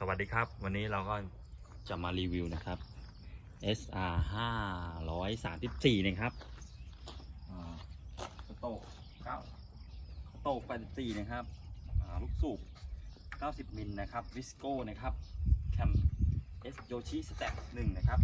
สวัสดีครับ วันนี้เราก็จะมารีวิวนะครับ SR 534นะครับอ่าสโตก9สโตก84นะครับลูกสูบ 90 มิลนะครับ วิสโก้นะครับ แคม S โยชิสแต็ก1นะครับ